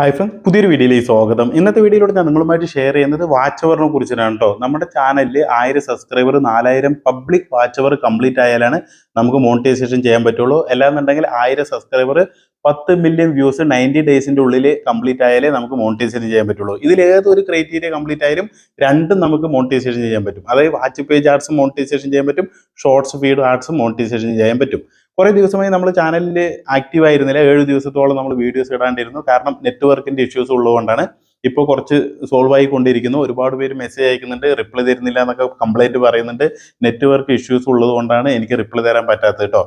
Hi friends പുതിയൊരു വീഡിയോയിലേക്ക് സ്വാഗതം. ഇന്നത്തെ വീഡിയോയിലൂടെ ഞാൻ നിങ്ങളുമായിട്ട് ഷെയർ ചെയ്യുന്നത് വാച്ച് അവറിനെ കുറിച്ചിട്ടാണ് കേട്ടോ. നമ്മുടെ ചാനലിൽ ആയിരം സബ്സ്ക്രൈബർ നാലായിരം പബ്ലിക് വാച്ച് അവർ കംപ്ലീറ്റ് ആയാലാണ് നമുക്ക് മോണിറ്റൈസേഷൻ ചെയ്യാൻ പറ്റുള്ളൂ. അല്ലാന്നുണ്ടെങ്കിൽ ആയിരം സബ്സ്ക്രൈബർ പത്ത് മില്യൺ വ്യൂസ് നയന്റി ഡേയ്സിന്റെ ഉള്ളിൽ കംപ്ലീറ്റ് ആയാലേ നമുക്ക് മോണിറ്റൈസേഷൻ ചെയ്യാൻ പറ്റുള്ളൂ. ഇതിൽ ഏതൊരു ക്രൈറ്റീരിയ കംപ്ലീറ്റ് ആയാലും രണ്ടും നമുക്ക് മോണിറ്റൈസേഷൻ ചെയ്യാൻ പറ്റും. അതായത് വാച്ച് പേജ് ആർട്സും മോണിറ്റൈസേഷൻ ചെയ്യാൻ പറ്റും ഷോർട്സ് ഫീഡ് ആർട്സും മോണിറ്റൈസേഷൻ ചെയ്യാൻ പറ്റും. കുറേ ദിവസമായി നമ്മൾ ചാനലിൽ ആക്റ്റീവ് ആയിരുന്നില്ല. ഏഴ് ദിവസത്തോളം നമ്മൾ വീഡിയോസ് ഇടാണ്ടിരുന്നു. കാരണം നെറ്റ്വർക്കിന്റെ ഇഷ്യൂസ് ഉള്ളതുകൊണ്ടാണ് ഇപ്പോൾ കുറച്ച് സോൾവ് ആയിക്കൊണ്ടിരിക്കുന്നു. ഒരുപാട് പേര് മെസ്സേജ് അയക്കുന്നുണ്ട്. റിപ്ലൈ തരുന്നില്ല എന്നൊക്കെ കംപ്ലൈന്റ് പറയുന്നുണ്ട്. നെറ്റ്വർക്ക് ഇഷ്യൂസ് ഉള്ളതുകൊണ്ടാണ് എനിക്ക് റിപ്ലൈ തരാൻ പറ്റാത്തത് കേട്ടോ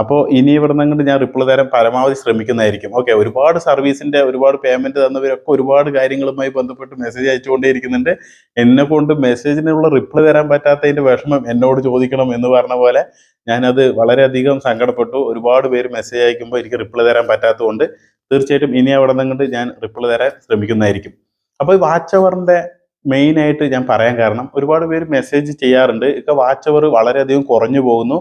അപ്പോൾ ഇനി ഇവിടെ നിന്ന് ഞാൻ റിപ്ലൈ തരാൻ പരമാവധി ശ്രമിക്കുന്നതായിരിക്കും. ഓക്കെ ഒരുപാട് സർവീസിന്റെ ഒരുപാട് പേയ്മെന്റ് തന്നവരൊക്കെ ഒരുപാട് കാര്യങ്ങളുമായി ബന്ധപ്പെട്ട് മെസ്സേജ് അയച്ചുകൊണ്ടേയിരിക്കുന്നുണ്ട്. എന്നെ കൊണ്ട് മെസ്സേജിനുള്ള റിപ്ലൈ തരാൻ പറ്റാത്തതിന്റെ വിഷമം എന്നോട് ചോദിക്കണം എന്ന് പറഞ്ഞ പോലെ ഞാനത് വളരെയധികം സങ്കടപ്പെട്ടു. ഒരുപാട് പേര് മെസ്സേജ് അയക്കുമ്പോൾ എനിക്ക് റിപ്ലൈ തരാൻ പറ്റാത്തതുകൊണ്ട് തീർച്ചയായിട്ടും ഇനി അവിടെ നിന്നുകൊണ്ട് ഞാൻ റിപ്ലൈ തരാൻ ശ്രമിക്കുന്നതായിരിക്കും. അപ്പോൾ ഈ വാച്ച് അവറിന്റെ മെയിൻ ആയിട്ട് ഞാൻ പറയാൻ കാരണം ഒരുപാട് പേര് മെസ്സേജ് ചെയ്യാറുണ്ട്. ഇപ്പൊ വാച്ച് അവർ വളരെയധികം കുറഞ്ഞു പോകുന്നു.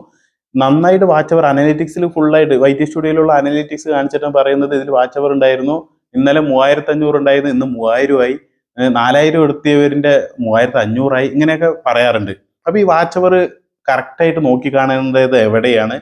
നന്നായിട്ട് വാച്ച് അവർ അനലിറ്റിക്സിൽ ഫുള്ളായിട്ട് വൈറ്റ് സ്റ്റുഡിയോയിലുള്ള അനലിറ്റിക്സ് കാണിച്ചിട്ടാണ് പറയുന്നത് ഇതിൽ വാച്ച് അവർ ഉണ്ടായിരുന്നു. ഇന്നലെ മൂവായിരത്തി അഞ്ഞൂറ് ഉണ്ടായിരുന്നു ഇന്ന് മൂവായിരമായി നാലായിരം എടുത്തിയവരിന്റെ മൂവായിരത്തി അഞ്ഞൂറായി ഇങ്ങനെയൊക്കെ പറയാറുണ്ട്. അപ്പൊ ഈ വാച്ച് അവർ കറക്റ്റായിട്ട് നോക്കി കാണേണ്ടത് എവിടെയാണ്?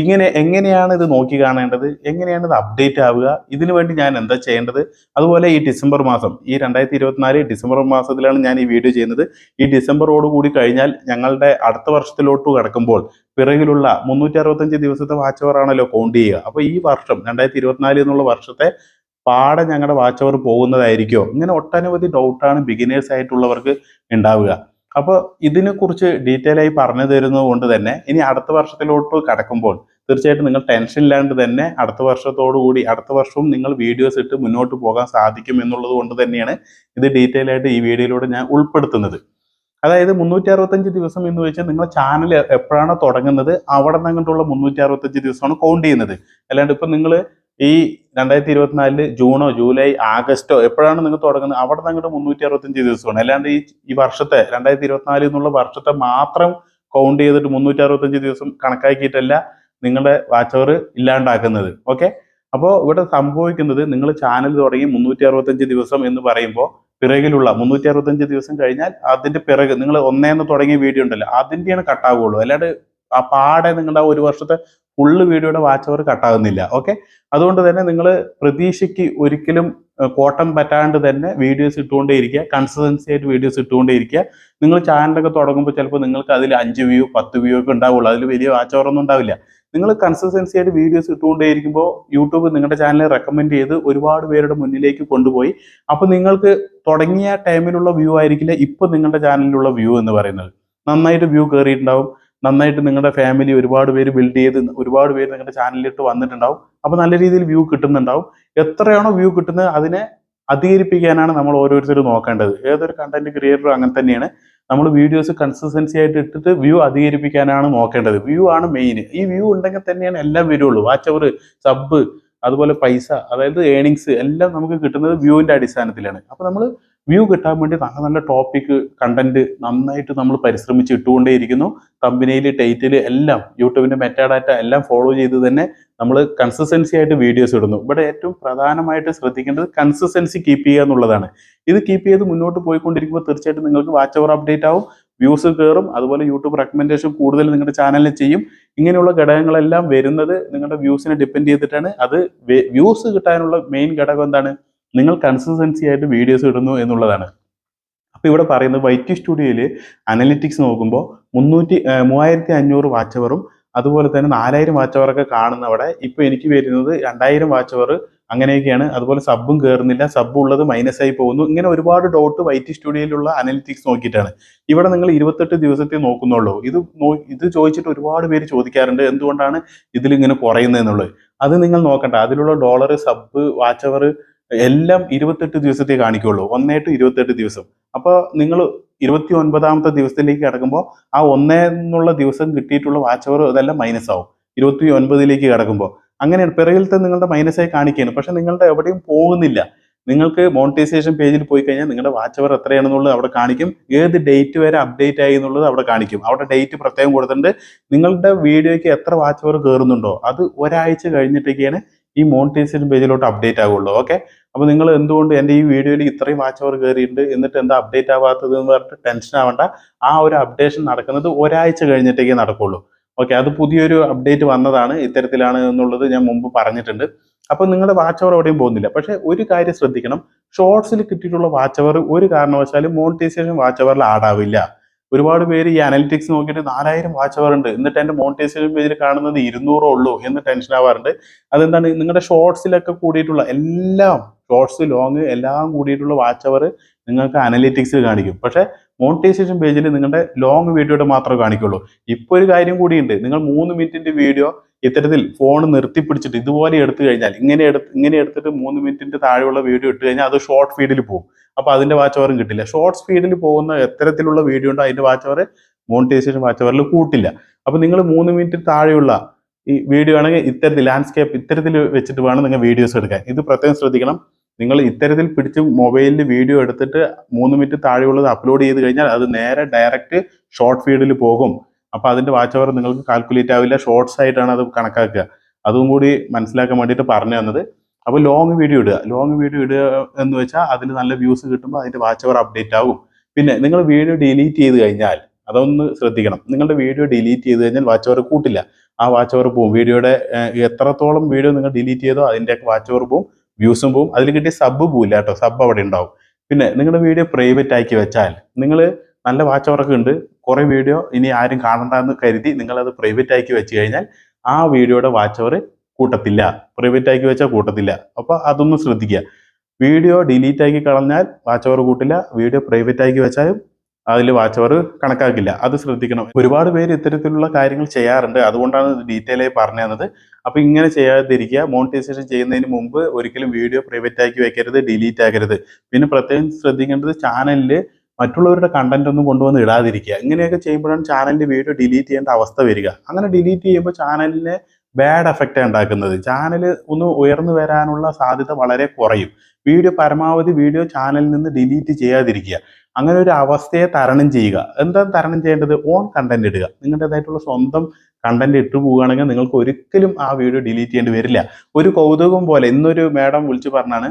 ഇങ്ങനെ എങ്ങനെയാണ് ഇത് നോക്കി കാണേണ്ടത്? എങ്ങനെയാണ് ഇത് അപ്ഡേറ്റ് ആവുക? ഇതിനു വേണ്ടി ഞാൻ എന്താ ചെയ്യേണ്ടത്? അതുപോലെ ഈ ഡിസംബർ മാസം ഈ രണ്ടായിരത്തി ഇരുപത്തിനാല് ഡിസംബർ മാസത്തിലാണ് ഞാൻ ഈ വീഡിയോ ചെയ്യുന്നത്. ഈ ഡിസംബറോട് കൂടി കഴിഞ്ഞാൽ ഞങ്ങളുടെ അടുത്ത വർഷത്തിലോട്ട് കടക്കുമ്പോൾ പിറകിലുള്ള മുന്നൂറ്റി അറുപത്തഞ്ച് ദിവസത്തെ വാച്ച് അവർ ആണല്ലോ കൗണ്ട് ചെയ്യുക. അപ്പോൾ ഈ വർഷം രണ്ടായിരത്തി ഇരുപത്തിനാല് എന്നുള്ള വർഷത്തെ പാടെ ഞങ്ങളുടെ വാച്ച് അവർ പോകുന്നതായിരിക്കോ. ഇങ്ങനെ ഒട്ടനവധി ഡൗട്ടാണ് ബിഗിനേഴ്സ് ആയിട്ടുള്ളവർക്ക് ഉണ്ടാവുക. അപ്പോൾ ഇതിനെക്കുറിച്ച് ഡീറ്റെയിൽ ആയി പറഞ്ഞു തരുന്നത് കൊണ്ട് തന്നെ ഇനി അടുത്ത വർഷത്തിലോട്ട് കടക്കുമ്പോൾ തീർച്ചയായിട്ടും നിങ്ങൾ ടെൻഷൻ ഇല്ലാണ്ട് തന്നെ അടുത്ത വർഷത്തോടു കൂടി അടുത്ത വർഷവും നിങ്ങൾ വീഡിയോസ് ഇട്ട് മുന്നോട്ട് പോകാൻ സാധിക്കും എന്നുള്ളത് കൊണ്ട് തന്നെയാണ് ഇത് ഡീറ്റെയിൽ ആയിട്ട് ഈ വീഡിയോയിലൂടെ ഞാൻ ഉൾപ്പെടുത്തുന്നത്. അതായത് മുന്നൂറ്റി അറുപത്തഞ്ച് ദിവസം എന്ന് വെച്ചാൽ നിങ്ങൾ ചാനൽ എപ്പോഴാണ് തുടങ്ങുന്നത് അവിടെ നിന്നിട്ടുള്ള മുന്നൂറ്റി അറുപത്തഞ്ച് ദിവസമാണ് കൗണ്ട് ചെയ്യുന്നത്. അല്ലാണ്ട് ഇപ്പൊ നിങ്ങൾ ഈ രണ്ടായിരത്തി ഇരുപത്തിനാലിൽ ജൂണോ ജൂലൈ ആഗസ്റ്റോ എപ്പോഴാണ് നിങ്ങൾ തുടങ്ങുന്നത്? അവിടെ നിങ്ങളുടെ മുന്നൂറ്റി അറുപത്തഞ്ച് ദിവസമാണ്. അല്ലാണ്ട് ഈ ഈ വർഷത്തെ രണ്ടായിരത്തി ഇരുപത്തിനാല് എന്നുള്ള വർഷത്തെ മാത്രം കൗണ്ട് ചെയ്തിട്ട് മുന്നൂറ്റി അറുപത്തഞ്ച് ദിവസം കണക്കാക്കിയിട്ടല്ല നിങ്ങളുടെ വാച്ച് അവർ ഇല്ലാണ്ടാക്കുന്നത്. ഓക്കെ അപ്പോൾ ഇവിടെ സംഭവിക്കുന്നത് നിങ്ങൾ ചാനൽ തുടങ്ങി മുന്നൂറ്റി അറുപത്തഞ്ച് ദിവസം എന്ന് പറയുമ്പോൾ പിറകിലുള്ള മുന്നൂറ്റി അറുപത്തഞ്ച് ദിവസം കഴിഞ്ഞാൽ അതിന്റെ പിറക് നിങ്ങൾ ഒന്നേന്ന് തുടങ്ങിയ വീഡിയോ ഉണ്ടല്ലോ അതിന്റെയാണ് കട്ടാവുള്ളൂ അല്ലാണ്ട് ആ പാടെ നിങ്ങളുടെ ഒരു വർഷത്തെ ഫുള്ള് വീഡിയോയുടെ വാച്ച് അവർ കട്ടാകുന്നില്ല ഓക്കെ അതുകൊണ്ട് തന്നെ നിങ്ങൾ പ്രതീക്ഷയ്ക്ക് ഒരിക്കലും കോട്ടം പറ്റാണ്ട് തന്നെ വീഡിയോസ് ഇട്ടുകൊണ്ടേ ഇരിക്കുക കൺസിസ്റ്റൻസി ആയിട്ട് വീഡിയോസ് ഇട്ടുകൊണ്ടേ ഇരിക്കുക. നിങ്ങൾ ചാനലൊക്കെ തുടങ്ങുമ്പോൾ ചിലപ്പോൾ നിങ്ങൾക്ക് അതിൽ അഞ്ച് വ്യൂ പത്ത് വ്യൂ ഒക്കെ ഉണ്ടാവുള്ളൂ അതിൽ വലിയ വാച്ച് അവർ ഒന്നും ഉണ്ടാവില്ല. നിങ്ങൾ കൺസിസ്റ്റൻസി ആയിട്ട് വീഡിയോസ് ഇട്ടുകൊണ്ടേ ഇരിക്കുമ്പോൾ യൂട്യൂബ് നിങ്ങളുടെ ചാനൽ റെക്കമെൻഡ് ചെയ്ത് ഒരുപാട് പേരുടെ മുന്നിലേക്ക് കൊണ്ടുപോയി. അപ്പോൾ നിങ്ങൾക്ക് തുടങ്ങിയ ടൈമിലുള്ള വ്യൂ ആയിരിക്കില്ല ഇപ്പോൾ നിങ്ങളുടെ ചാനലിലുള്ള വ്യൂ എന്ന് പറയുന്നത്. നന്നായിട്ട് വ്യൂ കയറിയിട്ടുണ്ടാവും നന്നായിട്ട് നിങ്ങളുടെ ഫാമിലി ഒരുപാട് പേര് ബിൽഡ് ചെയ്ത് ഒരുപാട് പേര് നിങ്ങളുടെ ചാനലിലിട്ട് വന്നിട്ടുണ്ടാവും. അപ്പൊ നല്ല രീതിയിൽ വ്യൂ കിട്ടുന്നുണ്ടാവും. എത്രയാണോ വ്യൂ കിട്ടുന്നത് അതിനെ അധികരിപ്പിക്കാനാണ് നമ്മൾ ഓരോരുത്തരും നോക്കേണ്ടത്. ഏതൊരു കണ്ടന്റ് ക്രിയേറ്ററും അങ്ങനെ തന്നെയാണ്. നമ്മൾ വീഡിയോസ് കൺസിസ്റ്റൻസി ആയിട്ട് ഇട്ടിട്ട് വ്യൂ അധികരിപ്പിക്കാനാണ് നോക്കേണ്ടത്. വ്യൂ ആണ് മെയിൻ ഈ വ്യൂ ഉണ്ടെങ്കിൽ തന്നെയാണ് എല്ലാം വരുള്ളൂ. വാച്ച് അവർ സബ് അതുപോലെ പൈസ അതായത് ഏണിങ്സ് എല്ലാം നമുക്ക് കിട്ടുന്നത് വ്യൂവിന്റെ അടിസ്ഥാനത്തിലാണ്. അപ്പൊ നമ്മൾ വ്യൂ കിട്ടാൻ വേണ്ടി നല്ല നല്ല ടോപ്പിക് കണ്ടന്റ് നന്നായിട്ട് നമ്മൾ പരിശ്രമിച്ച് ഇട്ടുകൊണ്ടേയിരിക്കുന്നു. കമ്പനിയിൽ ടൈറ്റിൽ എല്ലാം യൂട്യൂബിന്റെ മെറ്റാഡാറ്റ എല്ലാം ഫോളോ ചെയ്ത് തന്നെ നമ്മൾ കൺസിസ്റ്റൻസി ആയിട്ട് വീഡിയോസ് ഇടുന്നു. ഇവിടെ ഏറ്റവും പ്രധാനമായിട്ട് ശ്രദ്ധിക്കേണ്ടത് കൺസിസ്റ്റൻസി കീപ്പ് ചെയ്യുക എന്നുള്ളതാണ്. ഇത് കീപ്പ് ചെയ്ത് മുന്നോട്ട് പോയിക്കൊണ്ടിരിക്കുമ്പോൾ തീർച്ചയായിട്ടും നിങ്ങൾക്ക് വാച്ച് അവർ അപ്ഡേറ്റ് ആവും വ്യൂസ് കയറും അതുപോലെ യൂട്യൂബ് റെക്കമെൻഡേഷൻ കൂടുതൽ നിങ്ങളുടെ ചാനലിൽ ചെയ്യും. ഇങ്ങനെയുള്ള ഘടകങ്ങളെല്ലാം വരുന്നത് നിങ്ങളുടെ വ്യൂസിനെ ഡിപ്പെൻഡ് ചെയ്തിട്ടാണ്. അത് വ്യൂസ് കിട്ടാനുള്ള മെയിൻ ഘടകം എന്താണ്? നിങ്ങൾ കൺസിസ്റ്റൻസി ആയിട്ട് വീഡിയോസ് ഇടുന്നു എന്നുള്ളതാണ്. അപ്പോൾ ഇവിടെ പറയുന്നത് വൈറ്റ് സ്റ്റുഡിയോയിൽ അനലിറ്റിക്സ് നോക്കുമ്പോൾ മുന്നൂറ്റി മൂവായിരത്തി അഞ്ഞൂറ് വാച്ചവറും അതുപോലെ തന്നെ നാലായിരം വാച്ചവറൊക്കെ കാണുന്നവിടെ ഇപ്പോൾ എനിക്ക് വരുന്നത് രണ്ടായിരം വാച്ചവർ അങ്ങനെയൊക്കെയാണ്. അതുപോലെ സബ്ബും കയറുന്നില്ല സബ് ഉള്ളത് മൈനസ് ആയി പോകുന്നു. ഇങ്ങനെ ഒരുപാട് ഡോട്ട് വൈറ്റ് സ്റ്റുഡിയോയിലുള്ള അനലിറ്റിക്സ് നോക്കിയിട്ടാണ്. ഇവിടെ നിങ്ങൾ ഇരുപത്തെട്ട് ദിവസത്തെ നോക്കുന്നുള്ളൂ. ഇത് ഇത് ചോദിച്ചിട്ട് ഒരുപാട് പേര് ചോദിക്കാറുണ്ട് എന്തുകൊണ്ടാണ് ഇതിലിങ്ങനെ കുറയുന്നത് എന്നുള്ളത്. അത് നിങ്ങൾ നോക്കണ്ട. അതിലുള്ള ഡോളർ സബ് വാച്ചവർ എല്ലാം ഇരുപത്തെട്ട് ദിവസത്തെ കാണിക്കുള്ളൂ. ഒന്നേ ടു ഇരുപത്തെട്ട് ദിവസം. അപ്പോൾ നിങ്ങൾ ഇരുപത്തി ഒൻപതാമത്തെ ദിവസത്തിലേക്ക് കിടക്കുമ്പോൾ ആ ഒന്നേ എന്നുള്ള ദിവസം കിട്ടിയിട്ടുള്ള വാച്ച് അവർ അതെല്ലാം മൈനസ് ആവും. ഇരുപത്തി ഒൻപതിലേക്ക് കിടക്കുമ്പോൾ അങ്ങനെയാണ്. പിറകിലത്തെ നിങ്ങളുടെ മൈനസായി കാണിക്കുകയാണ്. പക്ഷെ നിങ്ങളുടെ എവിടെയും പോകുന്നില്ല. നിങ്ങൾക്ക് മോണിറ്റൈസേഷൻ പേജിൽ പോയി കഴിഞ്ഞാൽ നിങ്ങളുടെ വാച്ച് അവർ എത്രയാണെന്നുള്ളത് അവിടെ കാണിക്കും. ഏത് ഡേറ്റ് വരെ അപ്ഡേറ്റ് ആയി എന്നുള്ളത് അവിടെ കാണിക്കും. അവിടെ ഡേറ്റ് പ്രത്യേകം കൊടുത്തിട്ടുണ്ട്. നിങ്ങളുടെ വീഡിയോയ്ക്ക് എത്ര വാച്ച് അവർ കയറുന്നുണ്ടോ അത് ഒരാഴ്ച കഴിഞ്ഞിട്ടൊക്കെയാണ് ഈ മോണിറ്റൈസേഷൻ പേജിലോട്ട് അപ്ഡേറ്റ് ആവുള്ളൂ. ഓക്കെ അപ്പോൾ നിങ്ങൾ എന്തുകൊണ്ട് എന്റെ ഈ വീഡിയോയിൽ ഇത്രയും വാച്ച് അവർ കയറിയിട്ടുണ്ട്? എന്നിട്ട് എന്താ അപ്ഡേറ്റ് ആവാത്തത് എന്ന് പറഞ്ഞിട്ട് ടെൻഷൻ ആവേണ്ട. ആ ഒരു അപ്ഡേഷൻ നടക്കുന്നത് ഒരാഴ്ച കഴിഞ്ഞിട്ടേക്കേ നടക്കുള്ളൂ. ഓക്കെ അത് പുതിയൊരു അപ്ഡേറ്റ് വന്നതാണ് ഇത്തരത്തിലാണ് എന്നുള്ളത് ഞാൻ മുമ്പ് പറഞ്ഞിട്ടുണ്ട്. അപ്പോൾ നിങ്ങളുടെ വാച്ച് അവർ എവിടെയും പോകുന്നില്ല. പക്ഷേ ഒരു കാര്യം ശ്രദ്ധിക്കണം. ഷോർട്സിൽ കിട്ടിയിട്ടുള്ള വാച്ച് അവർ ഒരു കാരണവശാലും മോണിറ്റൈസേഷൻ വാച്ച് അവറിൽ ആടാവില്ല ഒരുപാട് പേര് ഈ അനലിറ്റിക്സ് നോക്കിയിട്ട് നാലായിരം വാച്ച് ഉണ്ട് എന്നിട്ട് എന്റെ മോണിറ്റൈസേഷൻ പേജിൽ കാണുന്നത് ഇരുന്നൂറോ ഉള്ളൂ എന്ന് ടെൻഷൻ ആവാറുണ്ട്. അതെന്താണ്? നിങ്ങളുടെ ഷോർട്സിലൊക്കെ കൂടിയിട്ടുള്ള എല്ലാം ഷോർട്സ് ലോങ് എല്ലാം കൂടിയിട്ടുള്ള വാച്ച് അവർ നിങ്ങൾക്ക് അനലിറ്റിക്സിൽ കാണിക്കും. പക്ഷെ മോണിറ്റൈസേഷൻ പേജിൽ നിങ്ങളുടെ ലോങ് വീഡിയോയുടെ മാത്രമേ കാണിക്കുള്ളൂ. ഇപ്പൊ ഒരു കാര്യം കൂടിയുണ്ട്. നിങ്ങൾ മൂന്ന് മിനിറ്റിന്റെ വീഡിയോ ഇത്തരത്തിൽ ഫോൺ നിർത്തി പിടിച്ചിട്ട് ഇതുപോലെ എടുത്തു കഴിഞ്ഞാൽ ഇങ്ങനെ എടുത്ത് ഇങ്ങനെ എടുത്തിട്ട് മൂന്ന് മിനിറ്റിന്റെ താഴെയുള്ള വീഡിയോ ഇട്ട് കഴിഞ്ഞാൽ അത് ഷോർട്ട് ഫീഡിൽ പോകും. അപ്പൊ അതിന്റെ വാച്ച് അവറും കിട്ടില്ല. ഷോർട്ട് ഫീഡിൽ പോകുന്ന എത്തരത്തിലുള്ള വീഡിയോ ഉണ്ടോ? അതിന്റെ വാച്ച് അവർ മോണിറ്റൈസേഷൻ വാച്ച് അവറിൽ കൂട്ടില്ല. അപ്പൊ നിങ്ങൾ മൂന്ന് മിനിറ്റ് താഴെയുള്ള ഈ വീഡിയോ ആണെങ്കിൽ ഇത്തരത്തിൽ ലാൻഡ്സ്കേപ്പ് ഇത്തരത്തിൽ വെച്ചിട്ട് വേണം നിങ്ങൾ വീഡിയോസ് എടുക്കാൻ. ഇത് പ്രത്യേകം ശ്രദ്ധിക്കണം. നിങ്ങൾ ഇത്തരത്തിൽ പിടിച്ച് മൊബൈലിൽ വീഡിയോ എടുത്തിട്ട് മൂന്ന് മിനിറ്റ് താഴെയുള്ളത് അപ്ലോഡ് ചെയ്ത് കഴിഞ്ഞാൽ അത് നേരെ ഡയറക്റ്റ് ഷോർട്ട് ഫീഡിൽ പോകും. അപ്പോൾ അതിന്റെ വാച്ച് അവർ നിങ്ങൾക്ക് കാൽക്കുലേറ്റ് ആവില്ല. ഷോർട്സ് ആയിട്ടാണ് അത് കണക്കാക്കുക. അതും കൂടി മനസ്സിലാക്കാൻ വേണ്ടിയിട്ട് പറഞ്ഞു തന്നത്. അപ്പോൾ ലോങ് വീഡിയോ ഇടുക. ലോങ് വീഡിയോ ഇടുക എന്ന് വെച്ചാൽ അതിന് നല്ല വ്യൂസ് കിട്ടുമ്പോൾ അതിന്റെ വാച്ച് അവർ അപ്ഡേറ്റ് ആകും പിന്നെ നിങ്ങൾ വീഡിയോ ഡിലീറ്റ് ചെയ്ത് കഴിഞ്ഞാൽ അതൊന്ന് ശ്രദ്ധിക്കണം. നിങ്ങളുടെ വീഡിയോ ഡിലീറ്റ് ചെയ്ത് കഴിഞ്ഞാൽ വാച്ച് അവർ കൂട്ടില്ല. ആ വാച്ച് അവർ പോവും. വീഡിയോയുടെ എത്രത്തോളം വീഡിയോ നിങ്ങൾ ഡിലീറ്റ് ചെയ്തോ അതിന്റെയൊക്കെ വാച്ച് അവർ പോവും. വ്യൂസും പോവും. അതിൽ കിട്ടിയ സബ് പോവില്ല കേട്ടോ. സബ് അവിടെ ഉണ്ടാവും. പിന്നെ നിങ്ങളുടെ വീഡിയോ പ്രൈവറ്റ് ആക്കി വെച്ചാൽ നിങ്ങൾ നല്ല വാച്ച് അവർക്ക് ഉണ്ട്. കുറേ വീഡിയോ ഇനി ആരും കാണണ്ടെന്ന് കരുതി നിങ്ങൾ അത് പ്രൈവറ്റ് ആക്കി വെച്ച് കഴിഞ്ഞാൽ ആ വീഡിയോയുടെ വാച്ച് അവർ കൂട്ടത്തില്ല. പ്രൈവറ്റ് ആക്കി വെച്ചാൽ കൂട്ടത്തില്ല. അപ്പോൾ അതൊന്നും ശ്രദ്ധിക്കുക. വീഡിയോ ഡിലീറ്റ് ആക്കി കളഞ്ഞാൽ വാച്ച് അവർ കൂട്ടില്ല. വീഡിയോ പ്രൈവറ്റ് ആക്കി വെച്ചാലും അതിൽ വാച്ച് അവർ കണക്കാക്കില്ല. അത് ശ്രദ്ധിക്കണം. ഒരുപാട് പേര് ഇത്തരത്തിലുള്ള കാര്യങ്ങൾ ചെയ്യാറുണ്ട്. അതുകൊണ്ടാണ് ഡീറ്റെയിൽ ആയി പറഞ്ഞു തന്നത്. അപ്പൊ ഇങ്ങനെ ചെയ്യാതിരിക്കുക. മോണിറ്റൈസേഷൻ ചെയ്യുന്നതിന് മുമ്പ് ഒരിക്കലും വീഡിയോ പ്രൈവറ്റ് ആക്കി വെക്കരുത് ഡിലീറ്റ് ആക്കരുത്. പിന്നെ പ്രത്യേകം ശ്രദ്ധിക്കേണ്ടത് ചാനലിൽ മറ്റുള്ളവരുടെ കണ്ടന്റ് ഒന്നും കൊണ്ടുവന്ന് ഇടാതിരിക്കുക. ഇങ്ങനെയൊക്കെ ചെയ്യുമ്പോഴാണ് ചാനലിന്റെ വീഡിയോ ഡിലീറ്റ് ചെയ്യേണ്ട അവസ്ഥ വരിക. അങ്ങനെ ഡിലീറ്റ് ചെയ്യുമ്പോൾ ചാനലിന് ബാഡ് എഫക്റ്റ് ഉണ്ടാക്കുന്നത്. ചാനൽ ഒന്ന് ഉയർന്നു വരാനുള്ള സാധ്യത വളരെ കുറയും. വീഡിയോ പരമാവധി വീഡിയോ ചാനലിൽ നിന്ന് ഡിലീറ്റ് ചെയ്യാതിരിക്കുക. അങ്ങനെ ഒരു അവസ്ഥയെ തരണം ചെയ്യുക. എന്താ തരണം ചെയ്യേണ്ടത്? ഓൺ കണ്ടന്റ് ഇടുക. നിങ്ങളുടേതായിട്ടുള്ള സ്വന്തം കണ്ടന്റ് ഇട്ടു പോവുകയാണെങ്കിൽ നിങ്ങൾക്ക് ഒരിക്കലും ആ വീഡിയോ ഡിലീറ്റ് ചെയ്യേണ്ടി വരില്ല. ഒരു കൗതുകം പോലെ ഇന്നൊരു മാഡം വിളിച്ചു പറഞ്ഞാണ്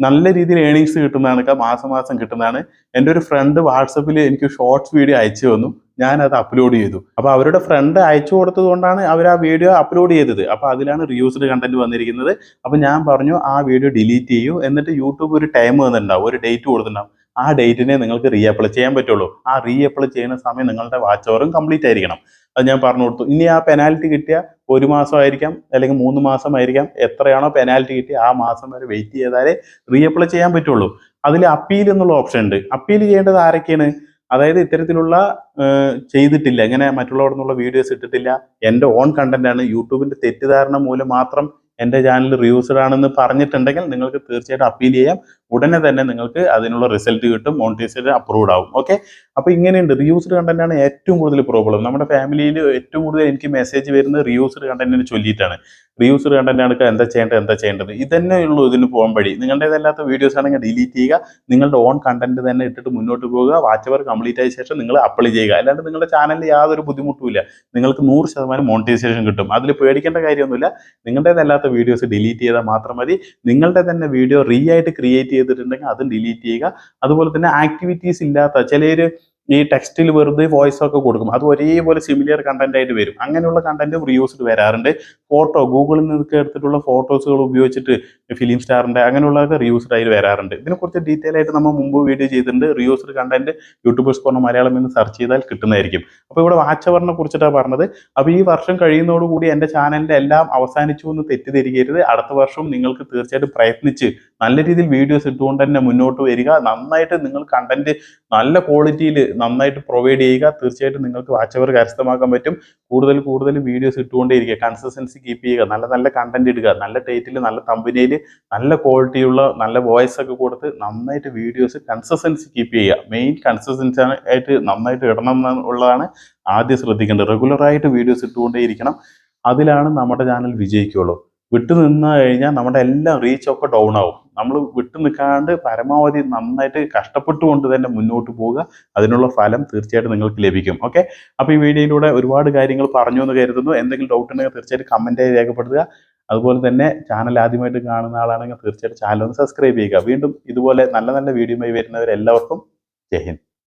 നല്ല രീതിയിൽ ഏണിങ്സ് കിട്ടുന്നതാണ് മാസം മാസം കിട്ടുന്നതാണ്. എന്റെ ഒരു ഫ്രണ്ട് വാട്സപ്പിൽ എനിക്ക് ഷോർട്സ് വീഡിയോ അയച്ചു തന്നു. ഞാൻ അത് അപ്ലോഡ് ചെയ്തു. അപ്പോൾ അവരുടെ ഫ്രണ്ട് അയച്ചു കൊടുത്തത് കൊണ്ടാണ് അവർ ആ വീഡിയോ അപ്ലോഡ് ചെയ്തത്. അപ്പോൾ അതിലാണ് റിയൂസ്ഡ് കണ്ടന്റ് വന്നിരിക്കുന്നത്. അപ്പോൾ ഞാൻ പറഞ്ഞു ആ വീഡിയോ ഡിലീറ്റ് ചെയ്യൂ. എന്നിട്ട് യൂട്യൂബ് ഒരു ടൈം തന്നിട്ടുണ്ടാവും. ഒരു ഡേറ്റ് കൊടുത്തിട്ടുണ്ടാവും. ആ ഡേറ്റിനെ നിങ്ങൾക്ക് റീ അപ്ലൈ ചെയ്യാൻ പറ്റുള്ളൂ. ആ റീ അപ്ലൈ ചെയ്യുന്ന സമയം നിങ്ങളുടെ വാച്ച് ഓവറും കംപ്ലീറ്റ് ആയിരിക്കണം. അത് ഞാൻ പറഞ്ഞു കൊടുത്തു. ഇനി ആ പെനാൽറ്റി കിട്ടിയ ഒരു മാസമായിരിക്കാം അല്ലെങ്കിൽ മൂന്ന് മാസമായിരിക്കാം എത്രയാണോ പെനാൽറ്റി കിട്ടിയ ആ മാസം വരെ വെയിറ്റ് ചെയ്താലേ റീ അപ്ലൈ ചെയ്യാൻ പറ്റുള്ളൂ. അതിൽ അപ്പീൽ എന്നുള്ള ഓപ്ഷൻ ഉണ്ട്. അപ്പീൽ ചെയ്യേണ്ടത് ആരൊക്കെയാണ്? അതായത് ഇത്തരത്തിലുള്ള ചെയ്തിട്ടില്ല. ഇങ്ങനെ മറ്റുള്ളവർ നിന്നുള്ള വീഡിയോസ് ഇട്ടിട്ടില്ല. എന്റെ ഓൺ കണ്ടന്റ് ആണ്. യൂട്യൂബിന്റെ തെറ്റിദ്ധാരണ മൂലം മാത്രം എന്റെ ചാനൽ റിവ്യൂസ്ഡ് ആണെന്ന് പറഞ്ഞിട്ടുണ്ടെങ്കിൽ നിങ്ങൾക്ക് തീർച്ചയായിട്ടും അപ്പീൽ ചെയ്യാം. ഉടനെ തന്നെ നിങ്ങൾക്ക് അതിനുള്ള റിസൾട്ട് കിട്ടും. മോണിറ്റൈസേഷൻ അപ്രൂവ്ഡ് ആവും. ഓക്കെ അപ്പൊ ഇങ്ങനെയുണ്ട്. റിയൂസ്ഡ് കണ്ടന്റ് ആണ് ഏറ്റവും കൂടുതൽ പ്രോബ്ലം നമ്മുടെ ഫാമിലിയിൽ ഏറ്റവും കൂടുതൽ എനിക്ക് മെസ്സേജ് വരുന്നത് റിയൂസ്ഡ് കണ്ടന്റിനെ ചൊല്ലിയിട്ടാണ്. റിയൂസ്ഡ് കണ്ടന്റ് ആണ് എന്താ ചെയ്യേണ്ടത് എന്താ ചെയ്യേണ്ടത്? ഇതന്നെ ഉള്ളൂ ഇതിന് പോകാൻ വഴി. നിങ്ങളുടേതല്ലാത്ത വീഡിയോസ് ആണെങ്കിൽ ഡിലീറ്റ് ചെയ്യുക. നിങ്ങളുടെ ഓൺ കണ്ടന്റ് തന്നെ ഇട്ടിട്ട് മുന്നോട്ട് പോകുക. വാച്ച് അവർ കംപ്ലീറ്റ് ആയ ശേഷം നിങ്ങൾ അപ്ലൈ ചെയ്യുക. അല്ലാണ്ട് നിങ്ങളുടെ ചാനലിൽ യാതൊരു ബുദ്ധിമുട്ടുമില്ല നിങ്ങൾക്ക് നൂറ് ശതമാനം മോണിറ്റൈസേഷൻ കിട്ടും. അതിൽ പേടിക്കേണ്ട കാര്യമൊന്നുമില്ല. നിങ്ങളുടേതല്ലാത്ത വീഡിയോസ് ഡിലീറ്റ് ചെയ്താൽ മാത്രം മതി. നിങ്ങളുടെ തന്നെ വീഡിയോ റീ ആയിട്ട് ക്രിയേറ്റ് ചെയ്തിട്ടുണ്ടെങ്കിൽ അതും ഡിലീറ്റ് ചെയ്യുക. അതുപോലെ തന്നെ ആക്ടിവിറ്റീസ് ഇല്ലാത്ത ചിലര് ഈ ടെക്സ്റ്റിൽ വെറുതെ വോയിസ് ഒക്കെ കൊടുക്കും. അത് ഒരേപോലെ സിമിലിയർ കണ്ടന്റ് ആയിട്ട് വരും. അങ്ങനെയുള്ള കണ്ടന്റ് റിയൂസ്ഡ് വരാറുണ്ട്. ഫോട്ടോ ഗൂഗിളിൽ നിന്ന് എടുത്തിട്ടുള്ള ഫോട്ടോസുകൾ ഉപയോഗിച്ചിട്ട് ഫിലിം സ്റ്റാറിന്റെ അങ്ങനെയുള്ളതൊക്കെ റിയൂസ്ഡ് ആയി വരാറുണ്ട്. ഇതിനെക്കുറിച്ച് ഡീറ്റെയിൽ ആയിട്ട് നമ്മൾ മുമ്പ് വീഡിയോ ചെയ്തിട്ടുണ്ട്. Reused content YouTubers corner Malayalam എന്ന് സെർച്ച് ചെയ്താൽ കിട്ടുന്നതായിരിക്കും. അപ്പോൾ ഇവിടെ വാച്ച് അവറിനെ കുറിച്ചിട്ടാണ് പറഞ്ഞത്. അപ്പോൾ ഈ വർഷം കഴിയുന്നതോടുകൂടി എന്റെ ചാനലിന്റെ എല്ലാം അവസാനിച്ചു എന്ന് തെറ്റിദ്ധരിക്കരുത്. അടുത്ത വർഷം നിങ്ങൾക്ക് തീർച്ചയായിട്ടും പ്രയത്നിച്ച് നല്ല രീതിയിൽ വീഡിയോസ് ഇട്ടുകൊണ്ട് തന്നെ മുന്നോട്ട് വരിക. നന്നായിട്ട് നിങ്ങൾ കണ്ടന്റ് നല്ല ക്വാളിറ്റിയിൽ നന്നായിട്ട് പ്രൊവൈഡ് ചെയ്യുക. തീർച്ചയായിട്ടും നിങ്ങൾക്ക് വാച്ച് അവർ കരസ്ഥമാക്കാൻ പറ്റും. കൂടുതൽ കൂടുതൽ വീഡിയോസ് ഇട്ടുകൊണ്ടേയിരിക്കുക. കൺസിസ്റ്റൻസി കീപ്പ് ചെയ്യുക. നല്ല നല്ല കണ്ടന്റ് ഇടുക. നല്ല ടൈറ്റിൽ നല്ല തമ്പനിയിൽ നല്ല ക്വാളിറ്റിയുള്ള നല്ല വോയിസ് ഒക്കെ കൊടുത്ത് നന്നായിട്ട് വീഡിയോസ് കൺസിസ്റ്റൻസി കീപ്പ് ചെയ്യുക. മെയിൻ കൺസിസ്റ്റൻസി ആയിട്ട് നന്നായിട്ട് ഇടണം എന്നുള്ളതാണ് ആദ്യം ശ്രദ്ധിക്കേണ്ടത്. റെഗുലറായിട്ട് വീഡിയോസ് ഇട്ടുകൊണ്ടേയിരിക്കണം. അതിലാണ് നമ്മുടെ ചാനൽ വിജയിക്കുള്ളൂ വിട്ടു നിന്ന് കഴിഞ്ഞാൽ നമ്മുടെ എല്ലാം റീച്ചൊക്കെ ഡൗൺ ആവും. നമ്മൾ വിട്ടു നിൽക്കാണ്ട് പരമാവധി നന്നായിട്ട് കഷ്ടപ്പെട്ടുകൊണ്ട് തന്നെ മുന്നോട്ട് പോവുക. അതിനുള്ള ഫലം തീർച്ചയായിട്ടും നിങ്ങൾക്ക് ലഭിക്കും. ഓക്കെ അപ്പോൾ ഈ വീഡിയോയിലൂടെ ഒരുപാട് കാര്യങ്ങൾ പറഞ്ഞു എന്ന് കരുതുന്നു. എന്തെങ്കിലും ഡൗട്ട് ഉണ്ടെങ്കിൽ തീർച്ചയായിട്ടും കമന്റായി രേഖപ്പെടുത്തുക. അതുപോലെ തന്നെ ചാനൽ ആദ്യമായിട്ട് കാണുന്ന ആളാണെങ്കിൽ തീർച്ചയായിട്ടും ചാനൽ ഒന്ന് സബ്സ്ക്രൈബ് ചെയ്യുക. വീണ്ടും ഇതുപോലെ നല്ല നല്ല വീഡിയോയുമായി വരുന്നവരെല്ലാവർക്കും ജയ് ഹിന്ദ്.